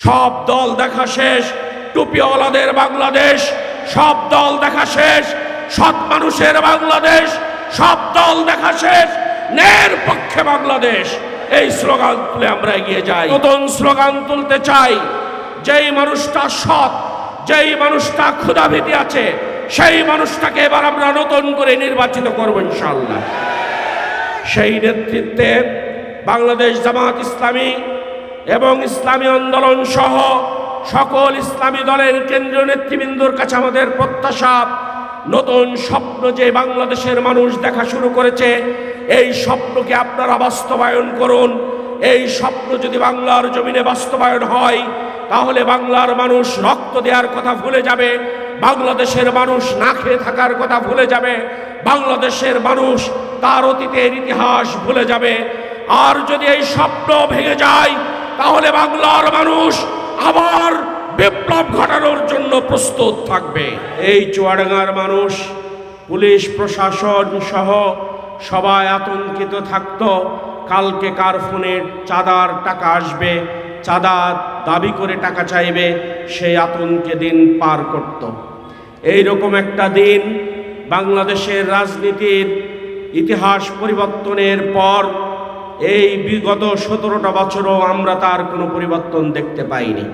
সব দল দেখা শেষ, টুপিওয়ালাদের বাংলাদেশ, সব দল দেখা শেষ, সৎ মানুষের বাংলাদেশ, সব দল দেখা শেষ, ন্যায়ের পক্ষে বাংলাদেশ। এই স্লোগান তুলে আমরা এগিয়ে যাই। নতুন স্লোগান তুলতে চাই। যেই মানুষটা সৎ, যেই মানুষটা ক্ষুধাভীতি আছে, সেই মানুষটাকে এবার আমরা নতুন করে নির্বাচিত করব ইনশাল্লাহ সেই নেতৃত্বে বাংলাদেশ জামাত ইসলামী এবং ইসলামী আন্দোলন সহ সকল ইসলামী দলের কেন্দ্রীয় নেতৃবৃন্দর কাছে আমাদের প্রত্যাশা, নতুন স্বপ্ন যে বাংলাদেশের মানুষ দেখা শুরু করেছে, এই স্বপ্নকে আপনারা বাস্তবায়ন করুন। এই স্বপ্ন যদি বাংলার জমিনে বাস্তবায়ন হয়, তাহলে বাংলার মানুষ রক্ত দেওয়ার কথা ভুলে যাবে, বাংলাদেশের মানুষ না খেয়ে থাকার কথা ভুলে যাবে, বাংলাদেশের মানুষ তার অতীতের ইতিহাস ভুলে যাবে। আর যদি এই স্বপ্ন ভেঙে যায় তাহলে বাংলার মানুষ আবার বিপ্লব ঘটানোর জন্য প্রস্তুত থাকবে। এই চুয়াডাঙ্গার মানুষ, পুলিশ, প্রশাসন সহ সবাই আতঙ্কিত থাকত। কালকে কার ফোনে চাঁদার টাকা আসবে, চাঁদা দাবি করে টাকা চাইবে সেই আতঙ্কে দিন পার করত। এই রকম একটা দিন বাংলাদেশের রাজনীতির ইতিহাস পরিবর্তনের পর এই বিগত সতেরোটা বছরও আমরা তার কোনো পরিবর্তন দেখতে পাইনি।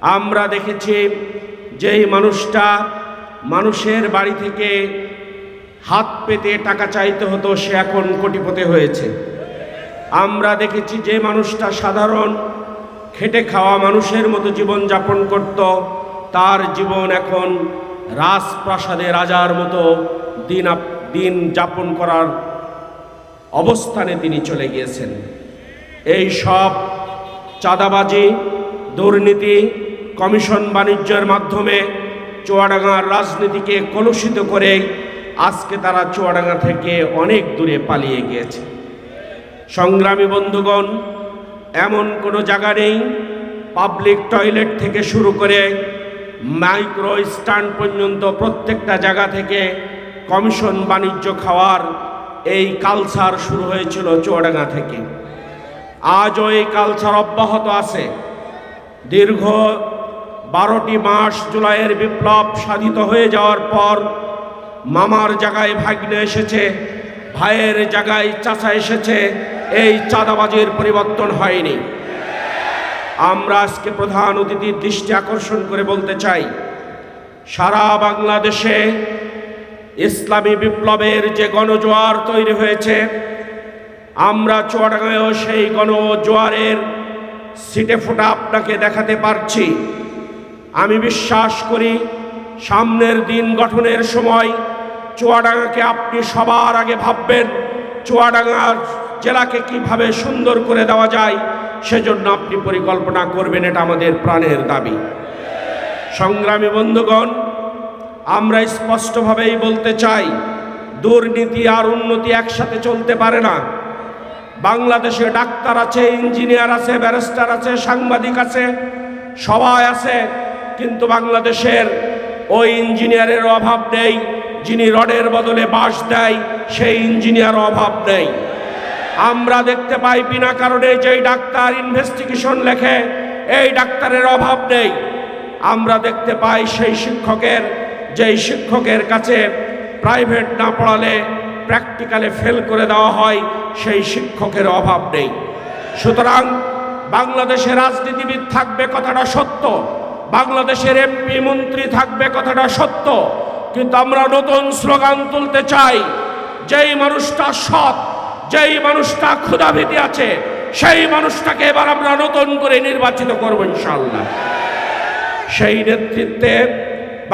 আমরা দেখেছি যেই মানুষটা মানুষের বাড়ি থেকে হাত পেতে টাকা চাইতে হতো, সে এখন কোটিপতি হয়েছে। আমরা দেখেছি যে মানুষটা সাধারণ খেটে খাওয়া মানুষের মতো জীবন যাপন করত, তার জীবন এখন রাজপ্রাসাদে রাজার মতো দিন দিন যাপন করার অবস্থানে তিনি চলে গিয়েছেন। এই সব চাঁদাবাজি, দুর্নীতি, কমিশন বাণিজ্যের মাধ্যমে চুয়াডাঙ্গার রাজনীতিকে কলুষিত করে আজকে তারা চুয়াডাঙ্গা থেকে অনেক দূরে পালিয়ে গিয়েছে। সংগ্রামী বন্ধুগণ, এমন কোনো জায়গা নেই, পাবলিক টয়লেট থেকে শুরু করে মাইক্রো স্ট্যান্ড পর্যন্ত প্রত্যেকটা জায়গা থেকে কমিশন বাণিজ্য খাওয়ার এই কালচার শুরু হয়েছিল চুয়াডাঙ্গা থেকে। আজও এই কালচার অব্যাহত আছে। দীর্ঘ বারোটি মাস জুলাইয়ের বিপ্লব সাধিত হয়ে যাওয়ার পর মামার জায়গায় ভাগ্নে এসেছে, ভাইয়ের জায়গায় চাচা এসেছে, এই চাঁদাবাজির পরিবর্তন হয়নি। আমরা আজকে প্রধান অতিথির দৃষ্টি আকর্ষণ করে বলতে চাই, সারা বাংলাদেশে ইসলামী বিপ্লবের যে গণজোয়ার তৈরি হয়েছে, আমরা চুয়াডাঙ্গায়ও সেই গণজোয়ারের সিটে ফোটা আপনাকে দেখাতে পারছি। আমি বিশ্বাস করি, সামনের দিন গঠনের সময় চুয়াডাঙ্গাকে আপনি সবার আগে ভাববেন চুয়াডাঙ্গার জেলাকে কীভাবে সুন্দর করে দেওয়া যায়, সেজন্য আপনি পরিকল্পনা করবেন, এটা আমাদের প্রাণের দাবি। সংগ্রামী বন্ধুগণ আমরা স্পষ্টভাবেই বলতে চাই, দুর্নীতি আর উন্নতি একসাথে চলতে পারে না। বাংলাদেশে ডাক্তার আছে, ইঞ্জিনিয়ার আছে, ব্যারিস্টার আছে, সাংবাদিক আছে, সবাই আছে, কিন্তু বাংলাদেশের ওই ইঞ্জিনিয়ারের অভাব নেই, যিনি রডের বদলে বাঁশ দেয়, সেই ইঞ্জিনিয়ার অভাব নেই। আমরা দেখতে পাই বিনা কারণে যেই ডাক্তার ইনভেস্টিগেশন লেখে, এই ডাক্তারের অভাব নেই। আমরা দেখতে পাই সেই শিক্ষকের যেই শিক্ষকের কাছে প্রাইভেট না পড়ালে প্র্যাকটিক্যালে ফেল করে দেওয়া হয়, সেই শিক্ষকের অভাব নেই। সুতরাং বাংলাদেশে রাজনীতিবিদ থাকবে কথাটা সত্য, বাংলাদেশের এমপি মন্ত্রী থাকবে কথাটা সত্য, কিন্তু আমরা নতুন স্লোগান তুলতে চাই, যেই মানুষটা সৎ, যেই মানুষটা ক্ষুধাভীতি আছে, সেই মানুষটাকে এবার আমরা নতুন করে নির্বাচিত করব ইনশাল্লাহ সেই নেতৃত্বে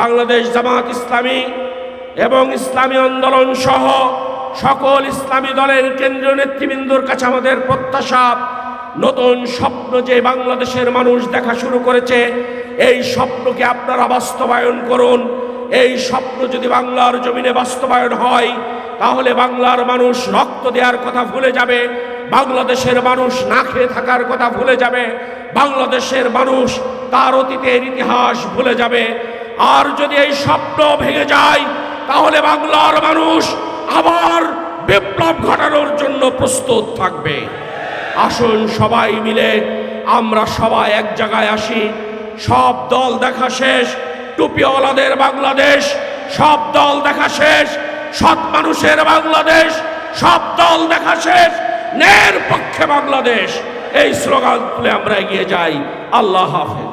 বাংলাদেশ জামাত ইসলামী এবং ইসলামী আন্দোলন সহ সকল ইসলামী দলের কেন্দ্রীয় নেতৃবৃন্দর কাছে আমাদের প্রত্যাশা, নতুন স্বপ্ন যে বাংলাদেশের মানুষ দেখা শুরু করেছে, এই স্বপ্নকে আপনারা বাস্তবায়ন করুন। এই স্বপ্ন যদি বাংলার জমিনে বাস্তবায়ন হয়, তাহলে বাংলার মানুষ রক্ত দেওয়ার কথা ভুলে যাবে, বাংলাদেশের মানুষ না খেয়ে থাকার কথা ভুলে যাবে, বাংলাদেশের মানুষ তার অতীতের ইতিহাস ভুলে যাবে। আর যদি এই স্বপ্ন ভেঙে যায়, তাহলে বাংলার মানুষ আবার বিপ্লব ঘটানোর জন্য প্রস্তুত থাকবে। আসুন সবাই মিলে আমরা সবাই এক জায়গায় আসি। সব দল দেখা শেষ, টুপিওয়ালাদের বাংলাদেশ। সব দল দেখা শেষ, সৎ মানুষের বাংলাদেশ। সব দল দেখা শেষ, ন্যায়ের পক্ষে বাংলাদেশ। এই স্লোগান তুলে আমরা এগিয়ে যাই। আল্লাহ হাফেজ।